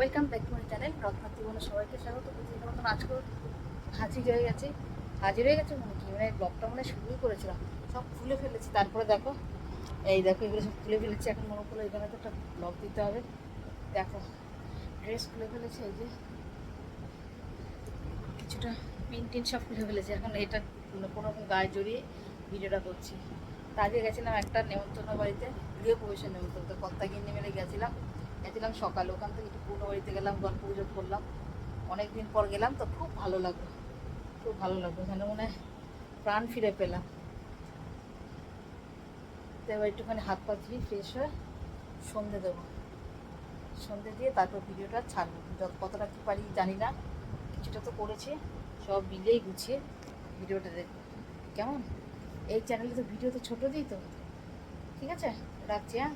Welcome back to my channel রত্নার জীবনে সবাইকে স্বাগত। প্রতিদিনের মতন আজকেও হাজির হয়ে গেছে। হাজির হয়ে গেছে মানে কি? মানে ব্লগটা মানে শুরুই করেছিলাম। সব খুলে ফেলেছি। তারপরে দেখো, এই দেখো, এগুলো সব খুলে ফেলেছি। এখন মনে করল এখানে তো একটা ব্লগ দিতে হবে। দেখো ড্রেস খুলে ফেলেছে, এই যে কিছুটা পিন টিন সব খুলে ফেলেছে। এখন এটা কোনো রকম গায়ে জড়িয়ে ভিডিওটা করছি। তা আজকে গেছিলাম একটা নেমন্তন্ন বাড়িতে, গৃহপ্রবেশের নেমন্তন্ন কত্তাগিন্নি মেলে গেছিলাম। গেছিলাম সকালে, ওখান থেকে একটু পুরনো বাড়িতে গেলাম, গল্প গুজব করলাম। অনেক দিন পর গেলাম, তো খুব ভালো লাগল, খুব ভালো লাগল, যেন মনে প্রাণ ফিরে পেলাম। তো এবার একটুখানি হাত পা ধুয়ে ফ্রেশ হয়ে সন্ধে দেবো। সন্ধে দিয়ে তারপর ভিডিওটা ছাড়বো। কতটা কী পারি জানি না, কিছুটা তো করেছি, সব মিলেই গুছিয়ে ভিডিওটা দেখব। কেমন? এই চ্যানেলে তো ভিডিও তো ছোটো দিই তো। ঠিক আছে? রাখছি হ্যাঁ?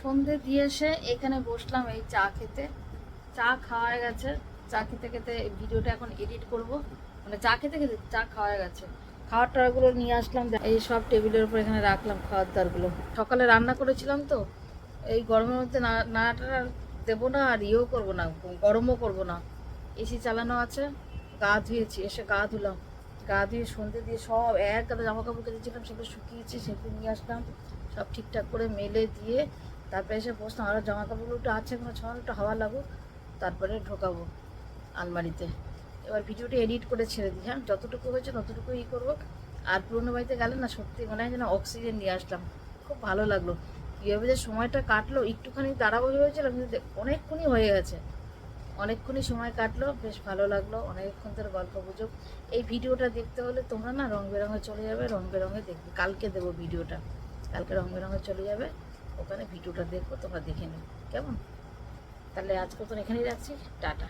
সন্ধে দিয়ে এসে এখানে বসলাম এই চা খেতে। চা খাওয়া গেছে। চা খেতে খেতে ভিডিওটা এখন এডিট করব। মানে চা খেতে খেতে চা খাওয়া গেছে। খাওয়ার টাওয়ারগুলো নিয়ে আসলাম। এই সব টেবিলের উপর এখানে রাখলাম খাওয়ার দাওয়ারগুলো। সকালে রান্না করেছিলাম তো। এই গরমের মধ্যে না, নাড়াটা দেবো না আর ইয়েও করব না, গরমও করব না। এসি চালানো আছে। গা ধুয়েছি, এসে গা ধুলাম। গা ধুয়ে সন্ধে দিয়ে সব এক গাদা জামা কাপড় কেটেছিলাম, সেগুলো শুকিয়েছি, সেগুলো নিয়ে আসলাম। সব ঠিকঠাক করে মেলে দিয়ে তারপরে এসে বসলাম আরও জামা কাপড়গুলো একটু আছে কোনো ছড়ানো একটু হাওয়া লাগুক। তারপরে ঢোকাবো আলমারিতে। এবার ভিডিওটি এডিট করে ছেড়ে দিই। হ্যাঁ যতটুকু হয়েছে ততটুকু ই করব। আর পুরোনো বাড়িতে গেলে না সত্যি মনে হয় যেন অক্সিজেন নিয়ে আসলাম। খুব ভালো লাগল। কীভাবে যে সময়টা কাটলো, একটুখানি দাঁড়াবো হয়েছিলাম, কিন্তু অনেকক্ষণই হয়ে গেছে। অনেকক্ষণই সময় কাটলো, বেশ ভালো লাগল। অনেকক্ষণ ধরে গল্প গুজব। এই ভিডিওটা দেখতে হলে তোমরা না রং বেরঙে চলে যাবে রং বেরঙে দেখবে। কালকে দেবো ভিডিওটা। কালকে রং বেরঙে চলে যাবে। ওখানে ভিডিওটা দেখব তোমরা দেখে নিও। কেমন? তাহলে আজকে তো এখানেই রাখছি। টাটা।